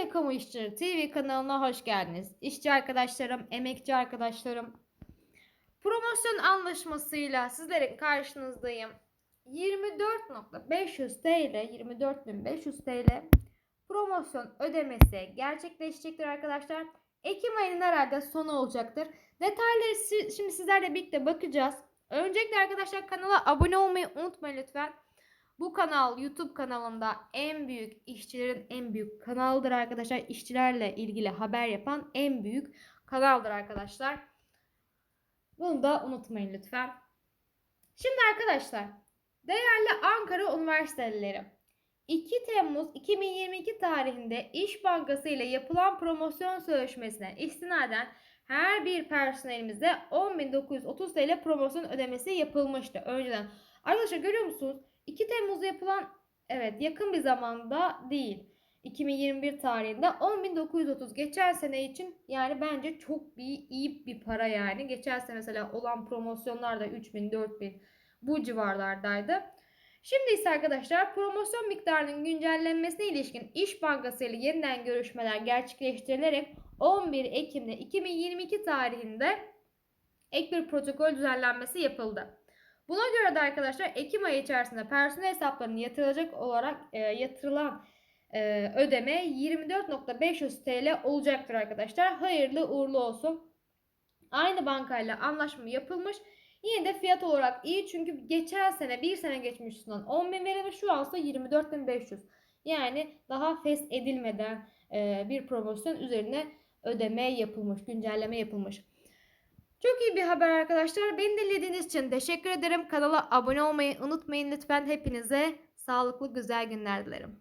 Türkiye Kamu İşçileri TV kanalına hoş geldiniz. İşçi arkadaşlarım, emekçi arkadaşlarım. Promosyon anlaşmasıyla sizlerin karşınızdayım. 24.500 TL, 24.500 TL promosyon ödemesi gerçekleşecektir arkadaşlar. Ekim ayının herhalde sonu olacaktır. Detayları şimdi sizlerle birlikte bakacağız. Öncelikle arkadaşlar kanala abone olmayı unutmayın lütfen. Bu kanal YouTube kanalında en büyük işçilerin en büyük kanalıdır arkadaşlar. İşçilerle ilgili haber yapan en büyük kanaldır arkadaşlar. Bunu da unutmayın lütfen. Şimdi arkadaşlar değerli Ankara Üniversitelileri 2 Temmuz 2022 tarihinde İş Bankası ile yapılan promosyon sözleşmesine istinaden her bir personelimize 10.930 TL promosyon ödemesi yapılmıştı önceden. Arkadaşlar görüyor musunuz? 2 Temmuz'da yapılan evet yakın bir zamanda değil. 2021 tarihinde 10.930 geçen sene için yani bence çok bir iyi bir para yani. Geçen sene mesela olan promosyonlar da 3000 4000 bu civarlardaydı. Şimdi ise arkadaşlar promosyon miktarının güncellenmesine ilişkin İş Bankası ile yeniden görüşmeler gerçekleştirilerek 11 Ekim'de 2022 tarihinde ek bir protokol düzenlenmesi yapıldı. Buna göre de arkadaşlar Ekim ayı içerisinde personel hesaplarına yatırılacak olarak e, yatırılan e, ödeme 24.500 TL olacaktır arkadaşlar. Hayırlı uğurlu olsun. Aynı bankayla anlaşma yapılmış. Yine de fiyat olarak iyi çünkü geçen sene bir sene geçmiş üstünden 10.000 verilmiş şu ansa 24.500. Yani daha fes edilmeden e, bir promosyon üzerine ödeme yapılmış, güncelleme yapılmış. Çok iyi bir haber arkadaşlar. Beni dinlediğiniz için teşekkür ederim. Kanala abone olmayı unutmayın lütfen. Hepinize sağlıklı güzel günler dilerim.